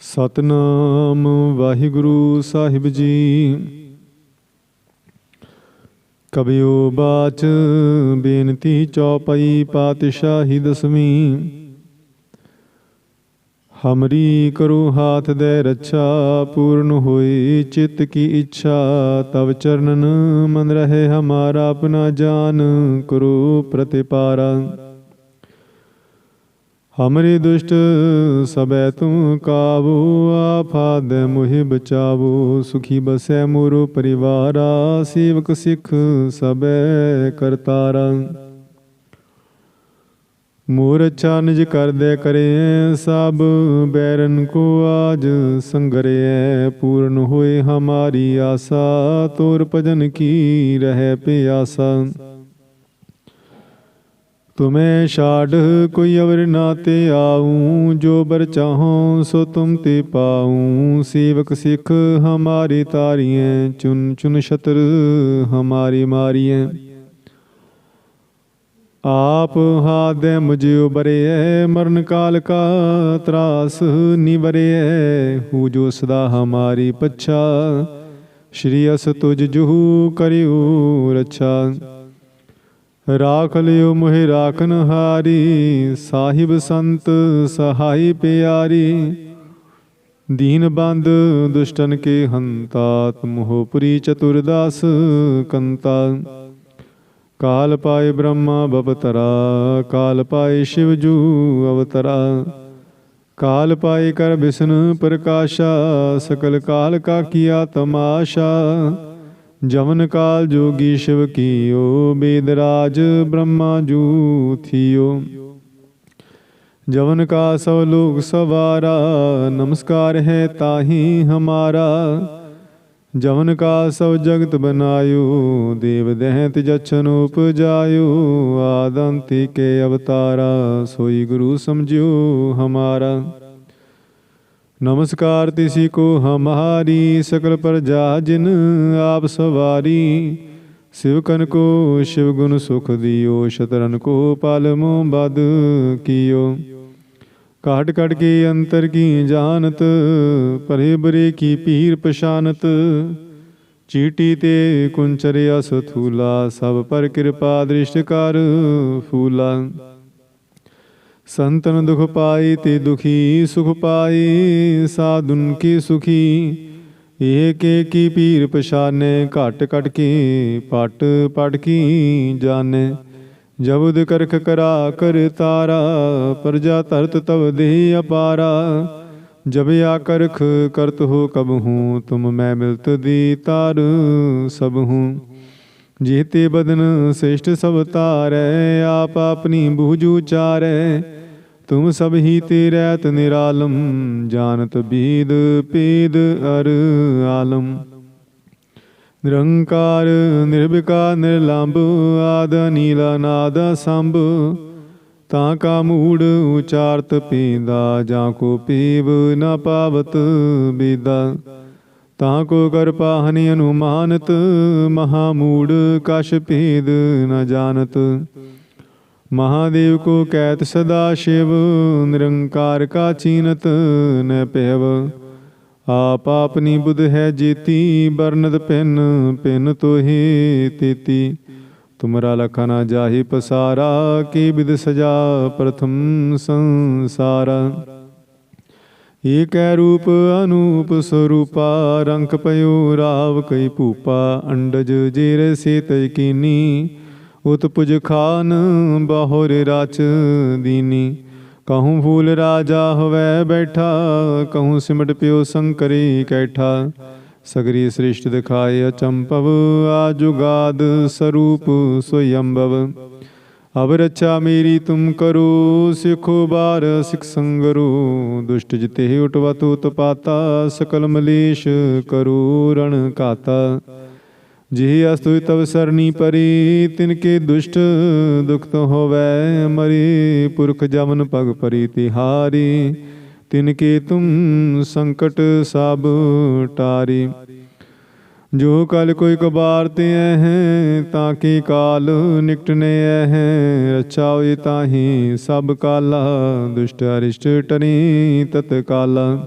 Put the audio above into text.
ਸਤਨਾਮ ਵਾਹਿਗੁਰੂ ਸਾਹਿਬ ਜੀ। ਕਬਿਓ ਬਾਚ ਬੇਨਤੀ ਚੌਪਈ ਪਾਤਸ਼ਾਹੀ ਦਸਵੀਂ। ਹਮਰੀ ਕਰੋ ਹਾਥ ਦੇ ਰੱਛਾ, ਪੂਰਨ ਹੋਈ ਚਿੱਤ ਕੀ ਇੱਛਾ, ਤਵ ਚਰਨਨ ਮਨ ਰਹੇ ਹਮਾਰਾ ਆਪਣਾ ਜਾਨ, ਕਰੋ ਪ੍ਰਤਿਪਾਰਾ। ਹਮਰੇ ਦੁਸ਼ਟ ਸਬੈ ਤੂੰ ਕਾਬੂ ਆਫਾਦ ਮੋਹਿ ਬਚਾਵੋ। ਸੁਖੀ ਬਸੈ ਮੋਰੋ ਪਰਿਵਾਰਾ, ਸੇਵਕ ਸਿੱਖ ਸਬੈ ਕਰਤਾਰਾ। ਮੋਰ ਅੱਛਾ ਨਿਜ ਕਰਦੇ ਕਰੇ, ਸਭ ਬੈਰਨ ਕੋ ਆਜ ਸੰਗਰੇ। ਪੂਰਨ ਹੋਏ ਹਮਾਰੀ ਆਸਾ, ਤੋਰ ਭਜਨ ਕੀ ਰਹਿ ਪਿਆਸਾ। ਤੁਮੇ ਛਾੜ, ਕੋਈ ਅਵਰ ਨਾ ਤੇ ਆਉ ਜੋ ਬਰ ਚਾਹੋ, ਸੋ ਤੁਮ ਤੇ ਪਾਉ ਸੇਵਕ ਸਿੱਖ ਹਮਾਰੀ ਤਾਰੀਐ, ਚੁਨ ਚੁਨ ਛਤਰ ਹਮਾਰੀ ਮਾਰੀਐ। ਆਪ ਹਾਦੈ ਮੁਝਿਓ ਬਰਿਐ ਮਰਨ ਕਾਲ ਕਾ ਤਰਾਸ ਨਿਵਰਿਐ। ਹੂ ਜੋ ਸਦਾ ਹਮਾਰੀ ਪੱਛਾ, ਸ਼੍ਰੀ ਅਸ ਤੁਜ ਜੁਹੂ ਕਰਿਓ ਰੱਛਾ। ਰਾਖ ਲਿਓ ਮੋਹਿ ਰਾਖਨ ਹਾਰੀ, ਸਾਹਿਬ ਸੰਤ ਸਹਾਈ ਪਿਆਰੀ। ਦੀਨ ਬੰਦ ਦੁਸ਼ਟਨ ਕੇ ਹੰਤਾ ਤੁਮਹੁ ਪੁਰੀ ਚਤੁਰਦਾਸ ਕੰਤਾ। ਕਾਲ ਪਾਏ ਬ੍ਰਹਮਾ ਬਵਤਰਾ, ਕਾਲ ਪਾਏ ਸ਼ਿਵ ਜੂ ਅਵਤਰਾ। ਕਾਲ ਪਾਏ ਕਰ ਬਿਸ਼ਨ ਪ੍ਰਕਾਸ਼ਾ, ਸਕਲ ਕਾਲ ਕਾ ਕੀਆ ਤਮਾਸ਼ਾ। ਜਵਨ ਕਾਲ ਜੋਗੀ ਸ਼ਿਵ ਕੀਓ, ਬੇਦਰਾਜ ਬ੍ਰਹਮਾ ਜੂ ਥਿਓ ਜਵਨ ਕਾ ਸਭ ਲੋਕ ਸਵਾਰਾ, ਨਮਸਕਾਰ ਹੈ ਤਾਹੀ ਹਮਾਰਾ। ਜਵਨ ਕਾ ਸਭ ਜਗਤ ਬਨਾਇਓ, ਦੇਵ ਦਹਿਤ ਜਛਨ ਉਪਜਾਇਓ। ਆਦੰਤੀ ਕੇ ਅਵਤਾਰਾ, ਸੋਈ ਗੁਰੂ ਸਮਝਿਓ ਹਮਾਰਾ। ਨਮਸਕਾਰ ਤਿਸੀ ਕੋ ਹਮਾਰੀ ਸਕਲ ਪ੍ਰਜਾ ਜਿਨ ਆਪ ਸਵਾਰੀ। ਸਿਵਕਨ ਕੋ ਸ਼ਿਵ ਗੁਣ ਸੁਖ ਦਿਓ, ਸ਼ਤਰਨ ਕੋ ਪਾਲਮੋ ਬਦ ਕੀਓ। ਕਾਟ ਕਟ ਕੇ ਅੰਤਰ ਕੀ ਜਾਣਤ, ਪਰੇ ਬਰੇ ਕੀ ਪੀਰ ਪਛਾਨਤ। ਚੀਟੀ ਤੇ ਕੁੰਚਰਿਆ ਸਥੂਲਾ, ਸਭ ਪਰ ਕਿਰਪਾ ਦ੍ਰਿਸ਼ਟ ਕਰ ਫੂਲਾ। ਸੰਤਨ ਦੁਖ ਪਾਈ ਤੇ ਦੁਖੀ ਸੁਖ ਪਾਈ, ਸਾਧੁਨ ਕੀ ਸੁਖੀ? ਏਕ ਏਕੀ ਪੀਰ ਪਛਾਨੇ, ਘਟ ਘਟ ਕੀ, ਪਟ ਪਟ ਕੀ ਜਾਣੇ? ਜਬਦ ਕਰਖ ਕਰਾ ਕਰ ਤਾਰਾ, ਪ੍ਰਜਾ ਤਰਤ ਤਵ ਦੇਹ ਅਪਾਰਾ। ਜਬ ਆ ਕਰਖ ਕਰਤ ਹੋ ਕਬ ਹੂੰ, ਤੁਮ ਮੈਂ ਮਿਲਤ ਦੀ ਤਾਰ ਸਭ ਹੂੰ। ਜੀਤੇ ਬਦਨ ਸ੍ਰੇਸ਼ਟ ਸਭ ਤਾਰੈ, ਆਪ ਆਪਣੀ ਬੂਝੂ ਚਾਰੈ ਤੁਮ ਸਭ ਹੀ ਤੇ ਰਹਿਤ ਨਿਰਾਲਮ, ਜਾਣਤ ਬੀਦ, ਪੀਦ ਅਰ ਆਲਮ। ਨਿਰੰਕਾਰ, ਨਿਰਭਿਕਾਰ, ਨਿਰਲੰਭ, ਆਦ, ਨੀਲਾ ਨਾਦ ਸੰਭ। ਤਾਂ ਕਾ ਮੂੜ ਉਚਾਰਤ ਪੀਂਦਾ, ਜਾਂ ਕੋ ਪੀਵ ਨ ਪਾਵਤ ਬੀਦਾ। ਤਾਂ ਕੋ ਕਰ ਪਾਹਨੀ ਅਨੁਮਾਨਤ, ਮਹਾ ਮੂੜ ਕਛ ਭੇਦ ਨ ਜਾਣਤ। ਮਹਾਦੇਵ ਕੋ ਕੈਤ ਸਦਾ ਸ਼ਿਵ, ਨਿਰੰਕਾਰ ਕਾ ਚੀਨਤ ਨ ਪੈਵ। ਆਪ ਆਪਨੀ ਬੁਧ ਹੈ ਜੀਤੀ, ਬਰਨਦ ਪਿਨ ਪਿਨ ਤੋਹੀ ਤੀਤੀ। ਤੁਮਰਾ ਲਖਾ ਨਾ ਜਾਹੀ ਪਸਾਰਾ, ਕੀ ਬਿਦ ਸਜਾ ਪ੍ਰਥਮ ਸੰਸਾਰਾ। ਏਕੈ ਰੂਪ ਅਨੂਪ ਸਰੂਪਾ ਰੰਕ ਪਇਓ ਰਾਵ ਕਈ ਭੂਪਾ, ਅੰਡਜ ਜੇਰ ਸੇ ਤੈ ਕੀਨੀ। ਉਤ ਪੁਜ ਖਾਨ ਬਾਹੁਰ ਰਾਚ ਦੀਨੀ। ਕਹੂੰ ਫੂਲ ਰਾਜਾ ਹੋਵੇ ਬੈਠਾ, ਕਹੂੰ ਸਿਮਟ ਪਿਓ ਸੰਕਰੀ ਕੈਠਾ। ਸਗਰੀ ਸ੍ਰਿਸ਼ਟ ਦਿਖਾਏ ਅਚੰਪਵ ਆਜੁਗਾਦ ਸਰੂਪ ਸੋਯੰਭਵ ਅਬ ਰੱਛਾ ਮੇਰੀ ਤੁਮ ਕਰੋ, ਸਿਖੋ ਬਾਰ ਸਿਖ ਸੰਗਰੋ। ਦੁਸ਼ਟ ਜਿਤੇ ਉਟਵਤ ਉਤਪਾਤਾ, ਸਕਲ ਮਲੇਸ਼ ਕਰੋ ਰਣ ਕਾਤਾ। ਜਿਹ ਅਸਤੁ ਤਵ ਸਰਨੀ ਪਰੀ, ਤਿਨ ਕੇ ਦੁਸ਼ਟ ਦੁਖ ਤੋ ਹੋਵੇ ਮਰੀ, ਪੁਰਖ ਜਮਨ ਪਗ ਪਰੀ ਤਿਹਾਰੀ, ਤਿਨ ਕੇ ਤੁਮ ਸੰਕਟ ਸਭ ਟਾਰੀ। ਜੋ ਕਲ ਕੋਈ ਕਬਾਰ ਤੇ ਹੈ ਤਾਂ ਕੀ ਕਾਲ ਨਿਕਟਨੇ ਹੈ ਰੱਛਾ ਹੋਈ ਤਾਹੀ ਸਭ ਕਾਲਾ, ਦੁਸ਼ਟ ਅਰਿਸ਼ਟ ਟਰੀ ਤਤ ਕਾਲਾ